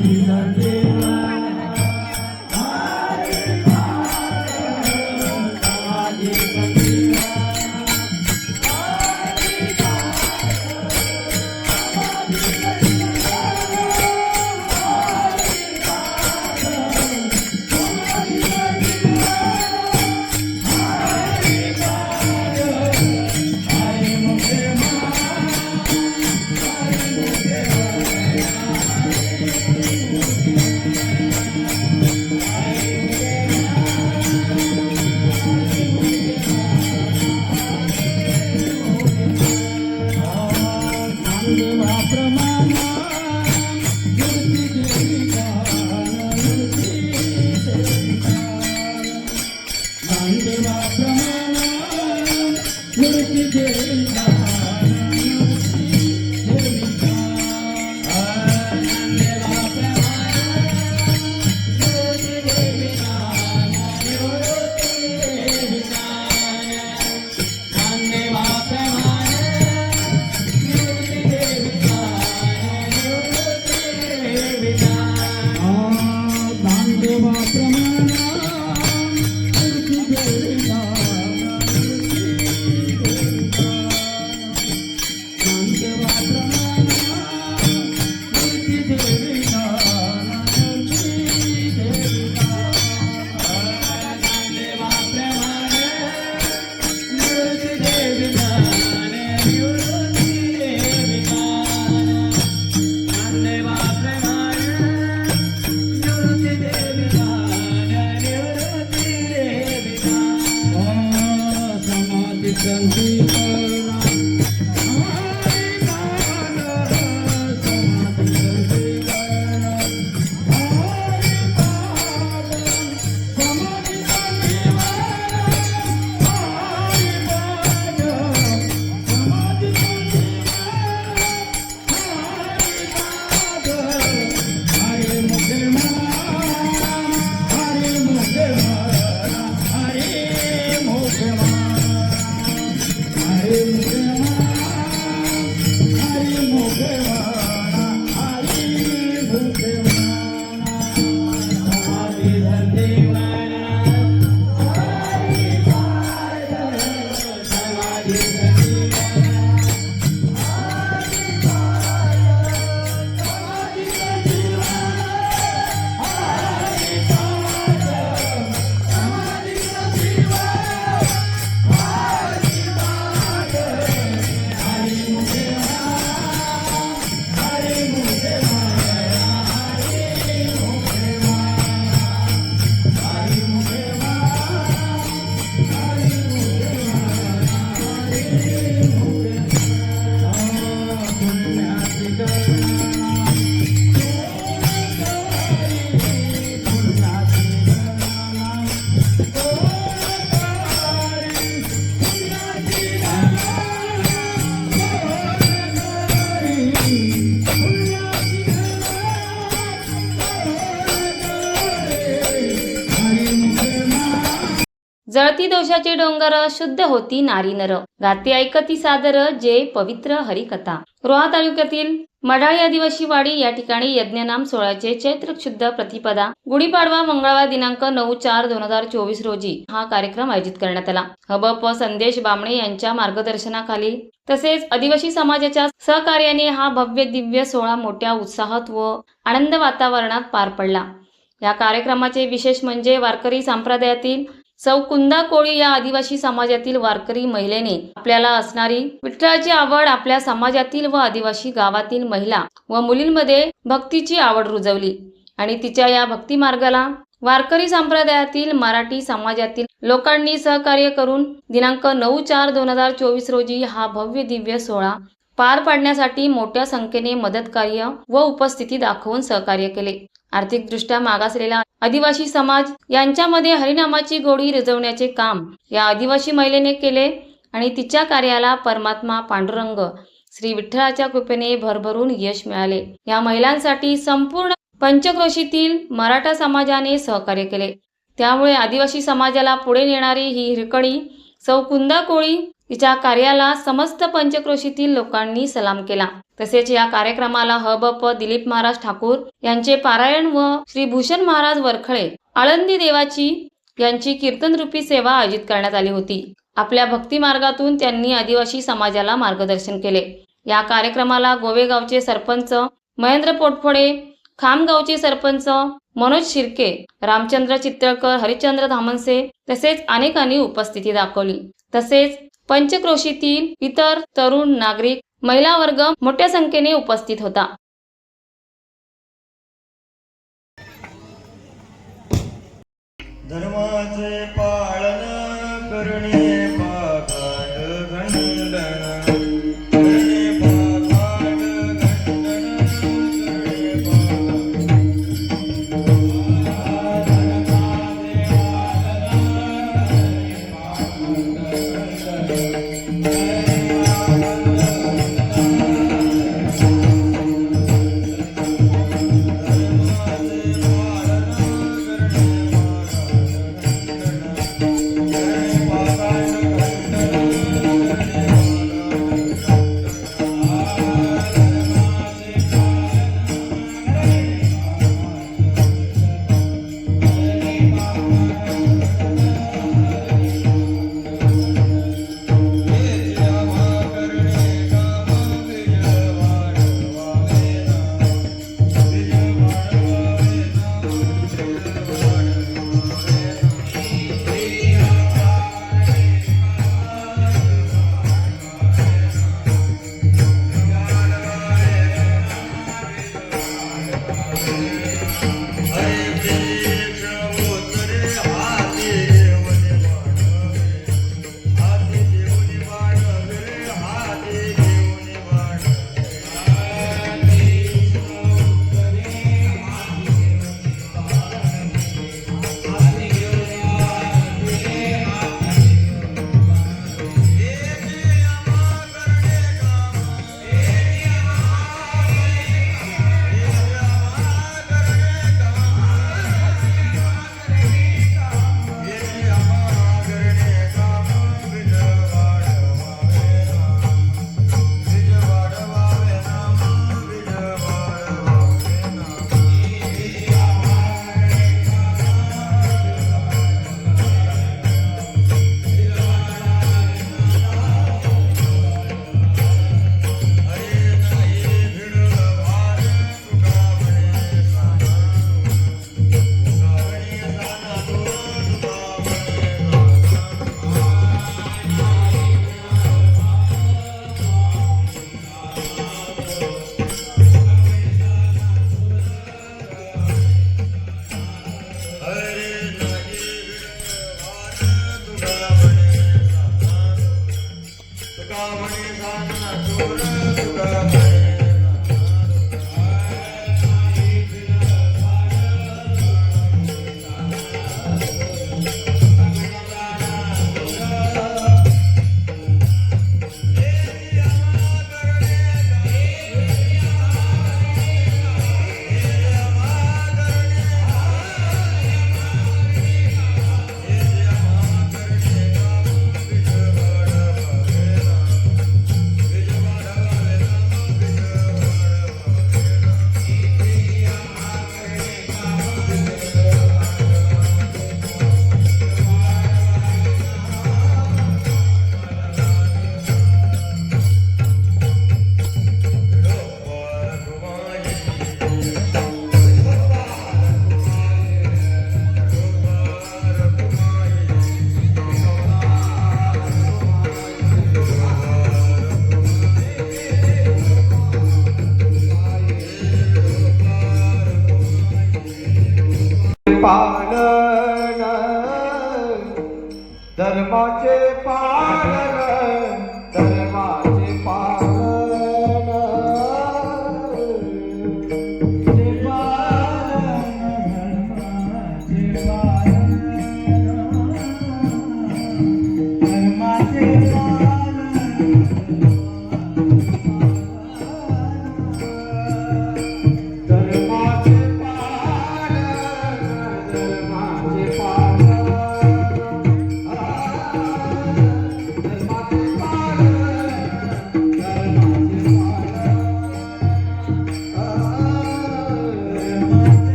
Di. जळती दोषाचे डोंगर शुद्ध होती नारी नर. गाते ऐकती सादर जे पवित्र हरिकथा. रोहा तालुक्यातील मडाळी आदिवासी वाडी या ठिकाणी यज्ञनाम सोहळ्याचे चैत्र शुद्ध प्रतिपदा गुढीपाडवा मंगळवार दिनांक नऊ चार दोन हजार चोवीस रोजी हा कार्यक्रम आयोजित करण्यात आला. हबप संदेश बामणे यांच्या मार्गदर्शनाखाली तसेच आदिवासी समाजाच्या सहकार्याने हा भव्य दिव्य सोहळा मोठ्या उत्साहात व आनंद वातावरणात पार पडला. या कार्यक्रमाचे विशेष म्हणजे वारकरी संप्रदायातील सौ कुंदा कोळी या आदिवासी समाजातील वारकरी महिलेने आपल्याला असणारी विठ्ठलाची आवड आपल्या समाजातील व आदिवासी गावातील महिला व मुलींमध्ये भक्तीची आवड रुजवली. आणि तिच्या या भक्ती मार्गाला वारकरी संप्रदायातील मराठी समाजातील लोकांनी सहकार्य करून दिनांक नऊ चार दोन हजार चोवीस रोजी हा भव्य दिव्य सोहळा पार पाडण्यासाठी मोठ्या संख्येने मदत कार्य व उपस्थिती दाखवून सहकार्य केले. आर्थिकदृष्ट्या मागासलेला आदिवासी समाज यांच्यामध्ये हरिनामाची गोडी रिजवण्याचे काम या आदिवासी महिलेने केले आणि तिच्या कार्याला परमात्मा पांडुरंग श्री विठ्ठलाच्या कृपेने भरभरून यश मिळाले. या महिलांसाठी संपूर्ण पंचक्रोशीतील मराठा समाजाने सहकार्य केले. त्यामुळे आदिवासी समाजाला पुढे नेणारी ही हिरकणी सौ कुंदा कोळी तिच्या कार्याला समस्त पंचक्रोशीतील लोकांनी सलाम केला. तसेच या कार्यक्रमाला हबप दिलीप महाराज ठाकूर यांचे पारायण व श्री भूषण महाराज वरखळे आळंदी देवाची यांची कीर्तनरूपी सेवा आयोजित करण्यात आली होती. आपल्या भक्ती मार्गातून त्यांनी आदिवासी समाजाला मार्गदर्शन केले. या कार्यक्रमाला गोवेगावचे सरपंच महेंद्र पोटफोडे खामगावचे सरपंच मनोज शिर्के रामचंद्र चित्तळकर हरिश्चंद्र धामनसे तसेच अनेकांनी उपस्थिती दाखवली. तसेच पंचक्रोशीतील इतर तरुण नागरिक महिला वर्ग मोठ्या संख्येने उपस्थित होता. धर्माचे पा धर्माचे पालन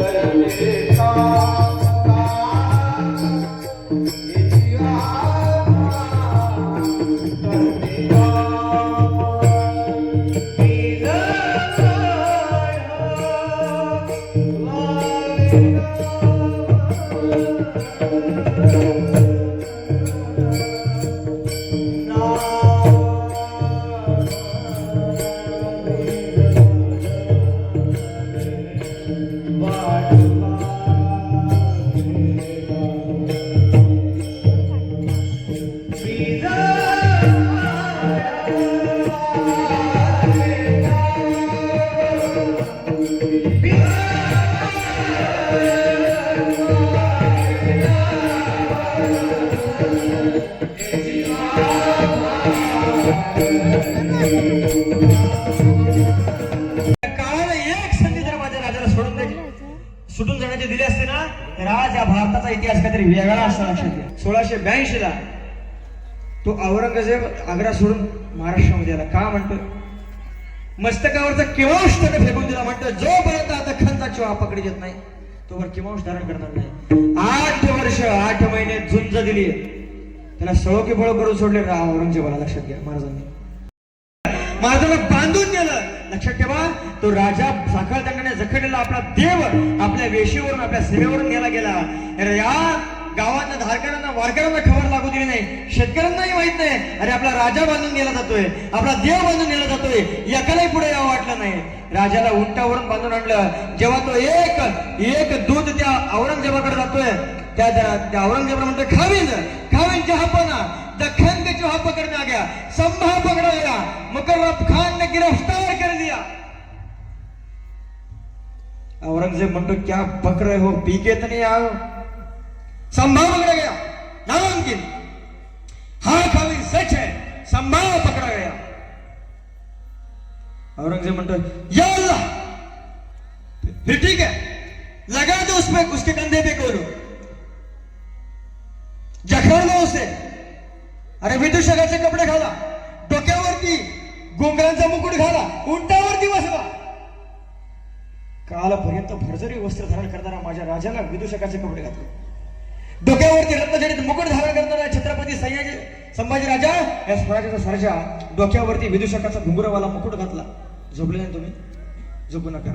काळाला वेगळा सोळाशे ब्याऐंशी ला. तो औरंगजेब आग्रा सोडून महाराष्ट्रामध्ये आला. का म्हणतो? मस्तकावरचा किंवांश त्याने फेकून दिला. म्हणतो जोपर्यंत आता खंचा चिवा पकडी येत नाही तोवर किंवांश धारण करणार नाही. आठ वर्ष आठ महिने झुंज दिली. त्याला सळोकी बळ करून सोडले. रा औरंगजेबाला लक्षात घ्या महाराजांनी. महाराजांना बांधून गेलं लक्षात ठेवा तो राजा साखळ दंडाने जखडलेला आपला देव आपल्या वेशीवरून आपल्या सेवेवरून नेला गेला. या गावांना धारकऱ्यांना वारकऱ्यांना खबर लागू दिली नाही. शेतकऱ्यांनाही माहीत नाही. अरे आपला राजा बांधून गेला जातोय. आपला देव बांधून नेला जातोय. एकालाही पुढे यावं वाटलं नाही. राजाला उंटावरून बांधून आणलं. जेव्हा तो एक एक दूध त्या औरंगजेबाकडे जातोय त्या त्या औरंगजेबाला खावीन खावीन जहापना. दखन के चूहा पकड़ने आ गया. संभा पकड़ा गया मुकर्रब खान ने गिरफ्तार कर दिया औरंगजेब म्हणतो क्या पकड़े हो? पीके तो नहीं आओ संभाव पकड़ा गया नामुमकिन हाँ खाली सच है संभाव पकड़ा गया औरंगजेब म्हणतो या अल्लाह. फिर ठीक है लगा दो उसमें उसके कंधे पे गोलू जखड दो उसे. अरे विदूषकाचे कपडे घाला. डोक्यावरती गोंगरांचा मुकुट घाला. उंटावरती बसवा. कालपर्यंत भरजरी वस्त्र धारण करणारा माझ्या राजाला विदूषकाचे कपडे घातले. डोक्यावरती म्हणजे रत्नजडित मुकुट धारण करणारा छत्रपती सयाजी संभाजी राजा या स्वराज्याचा सर्जा डोक्यावरती विदूषकाचा घुंगुरवाला मुकुट घातला. झोपले नाही तुम्ही? झोपू नका.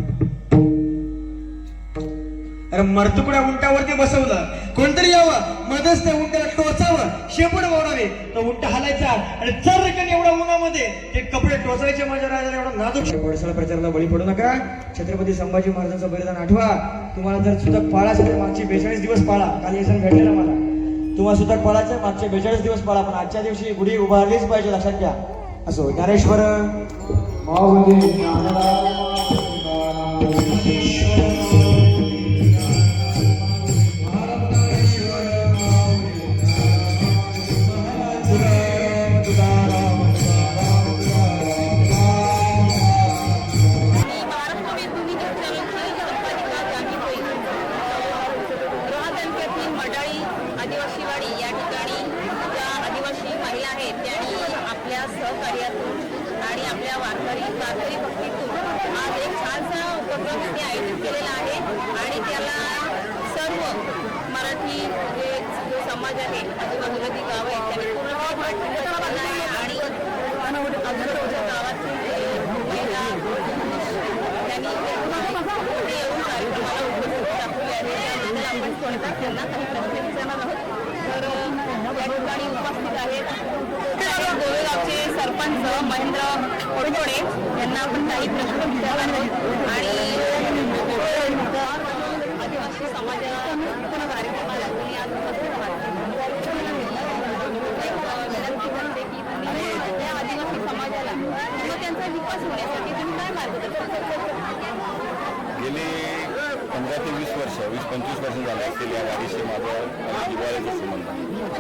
अरे मरतुकड्या उंटावरती बसवलं. कोणतरी यावं? मध्येच उंटाला टोचावं. शेपूट मोडावे. तो उंट हलायचा आणि चरकन एवढा उन्हामध्ये हे कपडे टोचायचे माझ्या राजाला एवढा नाजूक पडसळ प्रचाराला बळी पडू नका. छत्रपती संभाजी महाराजांचं बलिदान आठवा. तुम्हाला जर सुद्धा पाळा असेल मागचे बेचाळीस दिवस पाळा. काल एक जण घडलेला मला. तुम्हाला सुद्धा पळायचं मागचे बेचाळीस दिवस पाळा पण आजच्या दिवशी गुढी उभारलीच पाहिजे लक्षात घ्या. असो ज्ञानेश्वर वाडाळी आदिवासीवाडी या ठिकाणी ज्या आदिवासी महिला आहेत त्यांनी आपल्या सहकार्यातून आणि आपल्या वारकरी वारकरी भक्तीतून आज एक छानसा उपक्रम इथे आयोजित केलेला आहे. आणि त्याला सर्व मराठी जे जो समाज आहे आजूबाजूला जी गाव आहेत त्यांनी पूर्ण आहे. आणि आजूबाजूच्या गावातील जे महिला त्यांनी इथे येऊन कार्यक्रमाला उपस्थित दाखवले आहे कोणता त्यांना काही प्रश्न विचारणार आहोत. तर या ठिकाणी उपस्थित आहेत गोवेगावचे सरपंच महेंद्र कोडकोडे यांना आपण काही प्रश्न विचारणार आहोत. आणि आदिवासी समाजाच्या कार्यक्रमाला तुम्ही आज उपस्थित आहात एक विनंती करते की तुम्ही त्या आदिवासी समाजाला किंवा त्यांचा विकास होण्यासाठी तुम्ही काय मार्गदर्शन करता गेली पंधरा ते वीस वर्ष वीस पंचवीस वर्ष झाले असतील या वाडीशी माझं आणि संबंध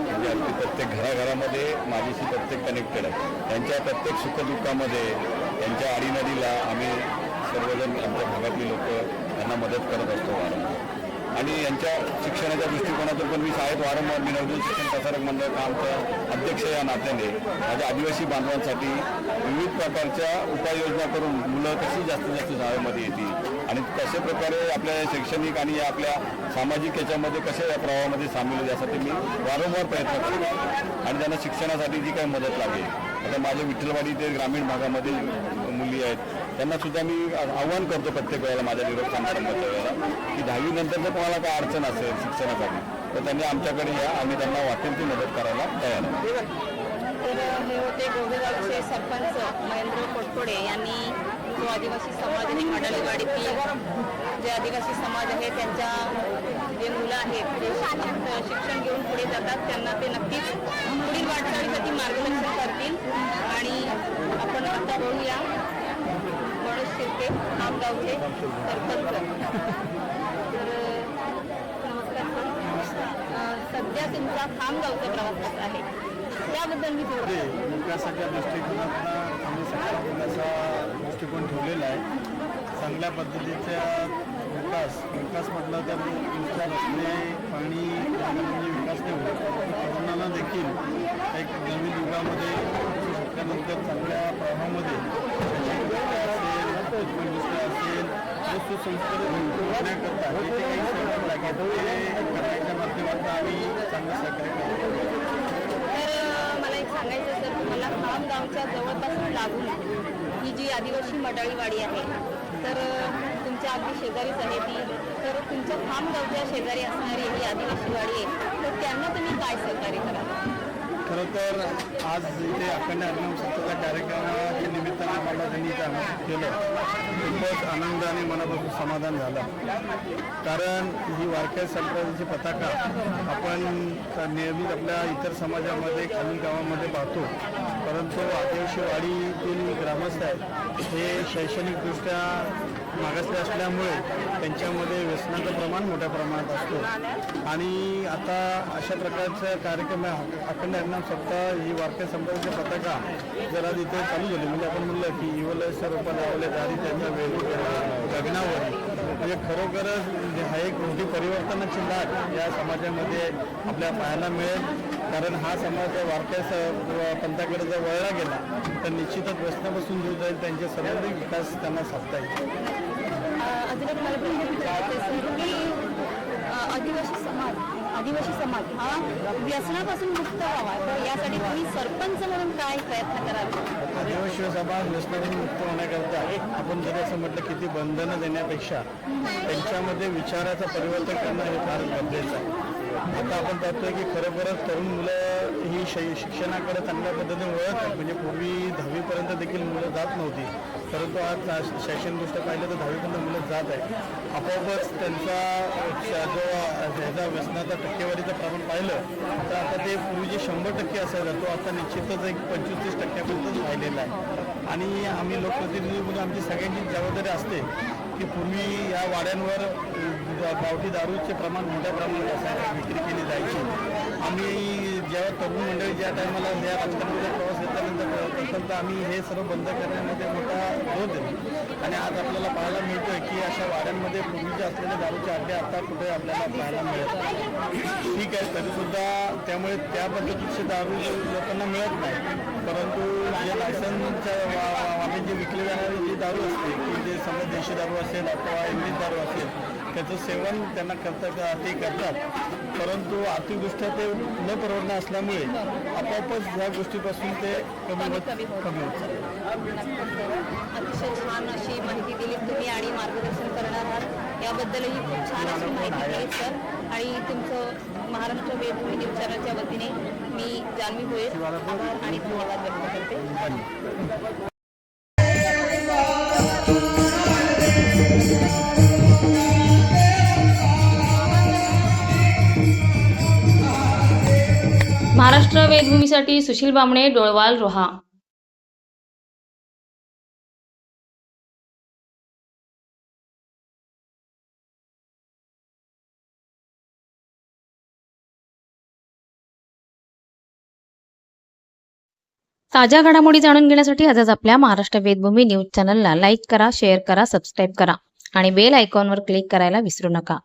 म्हणजे अगदी प्रत्येक घराघरामध्ये माझ्याशी प्रत्येक कनेक्टेड आहे. त्यांच्या प्रत्येक सुखदुःखामध्ये त्यांच्या आडीनदीला आम्ही सर्वजण आमच्या भागातली लोक त्यांना मदत करत असतो वारंवार. आणि यांच्या शिक्षणाच्या दृष्टिकोनातून पण मी शाळेत वारंवार मी शिक्षण प्रसारक मंडळ आमचं अध्यक्ष या नात्याने माझ्या आदिवासी बांधवांसाठी विविध प्रकारच्या उपाययोजना करून मुलं कशी जास्तीत जास्त शाळेमध्ये येतील आणि कशा प्रकारे आपल्या शैक्षणिक आणि या आपल्या सामाजिक याच्यामध्ये कशा या प्रवाहामध्ये सामील होईल यासाठी मी वारंवार प्रयत्न करतो आणि त्यांना शिक्षणासाठी जी काही मदत लागेल. आता माझ्या विठ्ठलवाडी ते ग्रामीण भागामध्ये मुली आहेत. त्यांना सुद्धा मी आव्हान करतो प्रत्येक वेळेला माझ्या निरोप समारंभाच्या वेळेला की दहावी नंतर जर तुम्हाला काय अडचण असेल शिक्षणासाठी तर त्यांनी आमच्याकडे या आम्ही त्यांना वाटेल ती मदत करायला तयार आहे. तर हे होते गोवेगावचे सरपंच महेंद्र कोटकोडे यांनी जो आदिवासी समाज आहे मडालीवाडीतील जे आदिवासी समाज आहे त्यांच्या जे मुलं आहेत जे शिक्षण घेऊन पुढे जातात त्यांना ते नक्कीच पुढील वाटचालीसाठी मार्गदर्शन करतील. आणि आपण आता बोलूया तर नमस्कार सध्या तुमचा खामगावचा प्रवास कसा आहे. त्याबद्दल मी थोडं विकासाच्या दृष्टिकोनातून आम्ही सकारात्मक असा दृष्टिकोन ठेवलेला आहे. चांगल्या पद्धतीचा विकास विकास म्हटलं तर नुसत्या रस्ते पाणी म्हणजे विकास नाही होत. तरुणांना देखील एक नवीन युगामध्ये शिकल्यानंतर चांगल्या प्रवाहामध्ये शैक्षणिकदृष्ट्या असेल उद्योगदृष्ट्या असेल जे सुसंस्कृत होण्याकरता जे काही सहभाग लागेल ते करण्याच्या माध्यमातून आम्ही चांगलं सहकार्य करतो तर मला एक सांगायचं सर तुम्हाला खाम गावच्या जवळपासून लागून ही जी आदिवासी मडाळीवाडी आहे तर तुमच्या अगदी शेजारीच आहे ती. तर तुमच्या खाम गावच्या शेजारी असणारी ही आदिवासी वाडी आहे तर त्यांना तुम्ही काय सहकार्य कराल? खरं तर आज इथे अखंड हरिनाम सप्ताह कार्यक्रमाच्या निमित्तानं मला त्यांनी केलं. खूपच आनंद आणि मनापासून समाधान झालं. कारण ही वारकरी संप्रदायाची पताका आपण नियमित आपल्या इतर समाजामध्ये खालील गावामध्ये पाहतो. परंतु आदिवासीवाडीतील ग्रामस्थ आहेत. हे शैक्षणिकदृष्ट्या मागासले असल्यामुळे त्यांच्यामध्ये व्यसनाचं प्रमाण मोठ्या प्रमाणात असतो. आणि आता अशा प्रकारचा कार्यक्रम आहे अखंड हरिनाम सप्ताह ही वारकरी संप्रदायाची पताका जरा तिथे चालू झाली म्हणजे आपण म्हणलं की इवलेश्वर रूप लावले दारी त्यांच्या वेळी गगनावर म्हणजे खरोखरच हा एक मोठी परिवर्तनाची लाट या समाजामध्ये आपल्या पाहायला मिळेल. कारण हा समाज वारकरी स- पंथाकडे जर वळला गेला तर निश्चितच व्यसनापासून दूर जाईल त्यांचे सर्वाधिक विकास त्यांना साधता येईल. अजून मला प्रश्न विचारायचा आहे की आदिवासी समाज आदिवासी समाज हा व्यसनापासून मुक्त व्हावा. तर यासाठी तुम्ही सरपंच म्हणून काय प्रयत्न कराल? आदिवासी समाज व्यसनातून मुक्त होण्याकरता आपण जर असं म्हटलं किती बंधनं देण्यापेक्षा त्यांच्यामध्ये विचाराचं परिवर्तन करणं हे फार गरजेचं आहे. आता आपण पाहतोय की खरोखरच तरुण मुलं ही शै शिक्षणाकडे चांगल्या पद्धतीने वळत म्हणजे पूर्वी दहावीपर्यंत देखील मुलं जात नव्हती. परंतु आज शैक्षणिकदृष्ट्या पाहिलं तर दहावीपर्यंत मुलं जात आहेत. आपोआपच त्यांचा जो ह्याचा व्यसनाचा टक्केवारीचं प्रमाण पाहिलं तर आता ते पूर्वी जे शंभर टक्के असायचा तो आता निश्चितच एक पंचवीस तीस टक्क्यापर्यंतच राहिलेला आहे. आणि आम्ही लोकप्रतिनिधी म्हणून आमची सगळ्यांची जबाबदारी असते की पूर्वी या वाड्यांवर गावठी दारूचे प्रमाण मोठ्या प्रमाणात विक्री केली जायची. आम्ही जेव्हा तरुण मंडळी ज्या टायमाला या राजकारणामध्ये प्रवास घेतल्यानंतर प्रथम तर आम्ही हे सर्व बंद करण्यामध्ये मोठा जोर दिला. आणि आज आपल्याला पाहायला मिळतोय की अशा वाड्यांमध्ये पूर्वीचे असलेले दारूचे अड्डे आता कुठे आपल्याला पाहायला मिळत ठीक आहे तरीसुद्धा त्यामुळे त्या पद्धतीचे दारू लोकांना मिळत नाही. परंतु जे लायसनच्या आम्ही वाटे जे विकले जाणारे जी दारू असते की जे समजा देशी दारू असेल अथवा इंग्लिश दारू असेल त्याचं सेवन त्यांना करता का ते करतात. परंतु आर्थिकदृष्ट्या ते न परवडणं असल्यामुळे आपोआपच या गोष्टीपासून ते कमी होत कमी होत. अतिशय छान अशी माहिती दिली तुम्ही आणि मार्गदर्शन करणार आहात. याबद्दलही खूप छान अशी माहिती दिली सर. आणि तुमचं महाराष्ट्र वेदभूमी न्यूज चॅनलच्या वतीने मी जान्हवी होईल. आभार आणि धन्यवाद व्यक्त करते. महाराष्ट्र वेदभूमीसाठी सुशील बामणे डोळवाल रोहा. ताज्या घडामोडी जाणून घेण्यासाठी आजच आपल्या महाराष्ट्र वेदभूमी न्यूज चॅनलला लाईक करा शेअर करा सबस्क्राईब करा आणि बेल आयकॉनवर क्लिक करायला विसरू नका.